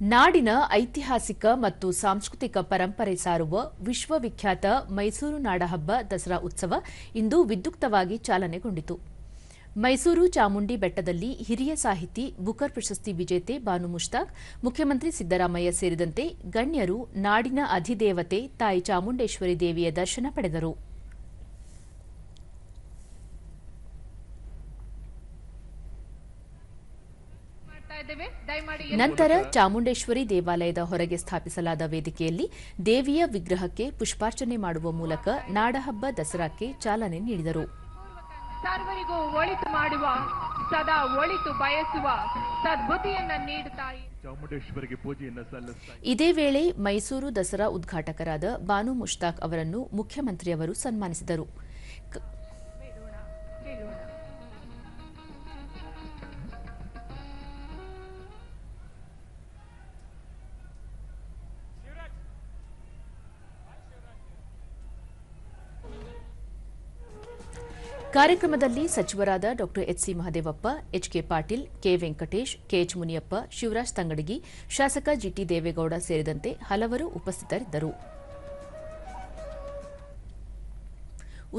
ನಾಡಿನ ಐತಿಹಾಸಿಕ ಮತ್ತು ಸಾಂಸ್ಕೃತಿಕ ಪರಂಪರೆ ಸಾರುವ ವಿಶ್ವವಿಖ್ಯಾತ ಮೈಸೂರು ನಾಡಹಬ್ಬ ದಸರಾ ಉತ್ಸವ ಇಂದು ವಿದ್ಯುಕ್ತವಾಗಿ ಚಾಲನೆಗೊಂಡಿತು. ಮೈಸೂರು ಚಾಮುಂಡಿ ಬೆಟ್ಟದಲ್ಲಿ ಹಿರಿಯ ಸಾಹಿತಿ ಬುಕರ್ ಪ್ರಶಸ್ತಿ ವಿಜೇತೆ ಬಾನು ಮುಷ್ತಾಕ್, ಮುಖ್ಯಮಂತ್ರಿ ಸಿದ್ದರಾಮಯ್ಯ ಸೇರಿದಂತೆ ಗಣ್ಯರು ನಾಡಿನ ಅಧಿದೇವತೆ ತಾಯಿ ಚಾಮುಂಡೇಶ್ವರಿ ದೇವಿಯ ದರ್ಶನ ಪಡೆದರು. ನಂತರ ಚಾಮುಂಡೇಶ್ವರಿ ದೇವಾಲಯದ ಹೊರಗೆ ಸ್ಥಾಪಿಸಲಾದ ವೇದಿಕೆಯಲ್ಲಿ ದೇವಿಯ ವಿಗ್ರಹಕ್ಕೆ ಪುಷ್ಪಾರ್ಚನೆ ಮಾಡುವ ಮೂಲಕ ನಾಡಹಬ್ಬ ದಸರಾಕ್ಕೆ ಚಾಲನೆ ನೀಡಿದರು. ಸರ್ವರಿಗೂ ಒಳಿತು ಮಾಡುವ ಸದಾ ಒಳಿತು ಬಯಸುವ ಸದ್ಬುದ್ಧಿಯನ್ನ ನೀಡುತ್ತಾಯಿ. ಚಾಮುಂಡೇಶ್ವರಿಗೆ ಪೂಜೆಯನ್ನ ಸಲ್ಲಿಸ್ತಾ ಇದೇ ವೇಳೆ ಮೈಸೂರು ದಸರಾ ಉದ್ಘಾಟಕರಾದ ಬಾನು ಮುಷ್ತಾಕ್ ಅವರನ್ನು ಮುಖ್ಯಮಂತ್ರಿಯವರು ಸನ್ಮಾನಿಸಿದರು. ಕಾರ್ಯಕ್ರಮದಲ್ಲಿ ಸಚಿವರಾದ ಡಾ H C Mahadevappa, H K Patil, K Venkatesh K H Muniyappa, Shivraj Tangadagi, ಶಾಸಕ ಜಿಟಿ ದೇವೇಗೌಡ ಸೇರಿದಂತೆ ಹಲವರು ಉಪಸ್ಥಿತರಿದ್ದರು.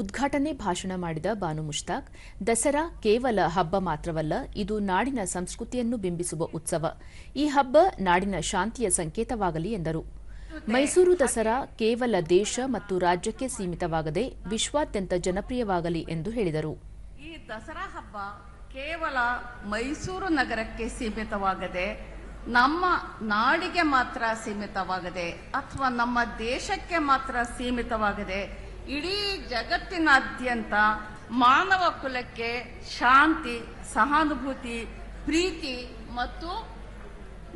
ಉದ್ಘಾಟನೆ ಭಾಷಣ ಮಾಡಿದ ಬಾನು ಮುಷ್ತಾಕ್, ದಸರಾ ಕೇವಲ ಹಬ್ಬ ಮಾತ್ರವಲ್ಲ, ಇದು ನಾಡಿನ ಸಂಸ್ಕೃತಿಯನ್ನು ಬಿಂಬಿಸುವ ಉತ್ಸವ. ಈ ಹಬ್ಬ ನಾಡಿನ ಶಾಂತಿಯ ಸಂಕೇತವಾಗಲಿ ಎಂದರು. ಮೈಸೂರು ದಸರಾ ಕೇವಲ ದೇಶ ಮತ್ತು ರಾಜ್ಯಕ್ಕೆ ಸೀಮಿತವಾಗದೆ ವಿಶ್ವಾದ್ಯಂತ ಜನಪ್ರಿಯವಾಗಲಿ ಎಂದು ಹೇಳಿದರು. ಈ ದಸರಾ ಹಬ್ಬ ಕೇವಲ ಮೈಸೂರು ನಗರಕ್ಕೆ ಸೀಮಿತವಾಗದೆ ನಮ್ಮ ನಾಡಿಗೆ ಮಾತ್ರ ಸೀಮಿತವಾಗದೆ ಅಥವಾ ನಮ್ಮ ದೇಶಕ್ಕೆ ಮಾತ್ರ ಸೀಮಿತವಾಗದೆ ಇಡೀ ಜಗತ್ತಿನಾದ್ಯಂತ ಮಾನವ ಕುಲಕ್ಕೆ ಶಾಂತಿ ಸಹಾನುಭೂತಿ ಪ್ರೀತಿ ಮತ್ತು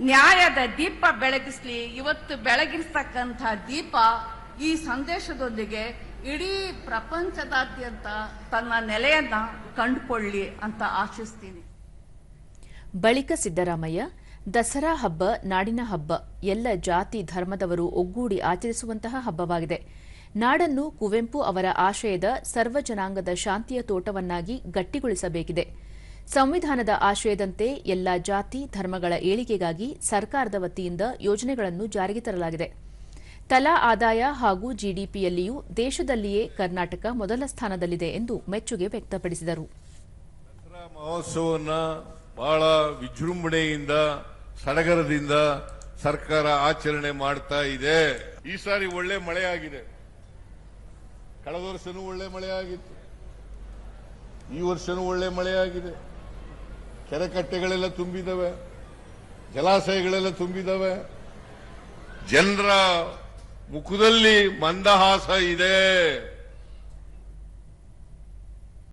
ನ್ಯಾಯದ ದೀಪ ಬೆಳಗಿಸ್ಲಿ. ಇವತ್ತು ಬೆಳಗಿಸ್ತಕ್ಕಂಥ ದೀಪ ಈ ಸಂದೇಶದೊಂದಿಗೆ ಇಡೀ ಪ್ರಪಂಚದಾದ್ಯಂತ ತನ್ನ ನೆಲೆಯನ್ನ ಕಂಡುಕೊಳ್ಳಿ ಅಂತ ಆಶಿಸ್ತೀನಿ. ಬಳಿಕ ಸಿದ್ದರಾಮಯ್ಯ, ದಸರಾ ಹಬ್ಬ ನಾಡಿನ ಹಬ್ಬ, ಎಲ್ಲ ಜಾತಿ ಧರ್ಮದವರು ಒಗ್ಗೂಡಿ ಆಚರಿಸುವಂತಹ ಹಬ್ಬವಾಗಿದೆ. ನಾಡನ್ನು ಕುವೆಂಪು ಅವರ ಆಶಯದ ಸರ್ವಜನಾಂಗದ ಶಾಂತಿಯ ತೋಟವನ್ನಾಗಿ ಗಟ್ಟಿಗೊಳಿಸಬೇಕಿದೆ. ಸಂವಿಧಾನದ ಆಶಯದಂತೆ ಎಲ್ಲ ಜಾತಿ, ಧರ್ಮಗಳ ಏಳಿಗೆಗಾಗಿ ಸರ್ಕಾರದ ವತಿಯಿಂದ ಯೋಜನೆಗಳನ್ನು ಜಾರಿಗೆ ತರಲಾಗಿದೆ. ತಲಾ ಆದಾಯ ಹಾಗೂ ಜಿಡಿಪಿಯಲ್ಲಿಯೂ ದೇಶದಲ್ಲಿಯೇ ಕರ್ನಾಟಕ ಮೊದಲ ಸ್ಥಾನದಲ್ಲಿದೆ ಎಂದು ಮೆಚ್ಚುಗೆ ವ್ಯಕ್ತಪಡಿಸಿದರು. ಮಹೋತ್ಸವವನ್ನ ಬಹಳ ವಿಜೃಂಭಣೆಯಿಂದ, ಸಡಗರದಿಂದ ಸರ್ಕಾರ ಆಚರಣೆ ಮಾಡ್ತಾ ಇದೆ. ಈ ಸಾರಿ ಒಳ್ಳೆ ಮಳೆ ಆಗಿದೆ ಕಳೆದ ವರ್ಷನೂ ಒಳ್ಳೆ ಮಳೆ ಆಗಿತ್ತು ಈ ವರ್ಷನೂ ಒಳ್ಳೆ ಮಳೆ ಆಗಿದೆ ಕೆರೆ ಕಟ್ಟೆಗಳೆಲ್ಲ ತುಂಬಿದವೆ ಜಲಾಶಯಗಳೆಲ್ಲ ತುಂಬಿದವೆ. ಜನರ ಮುಖದಲ್ಲಿ ಮಂದಹಾಸ ಇದೆ.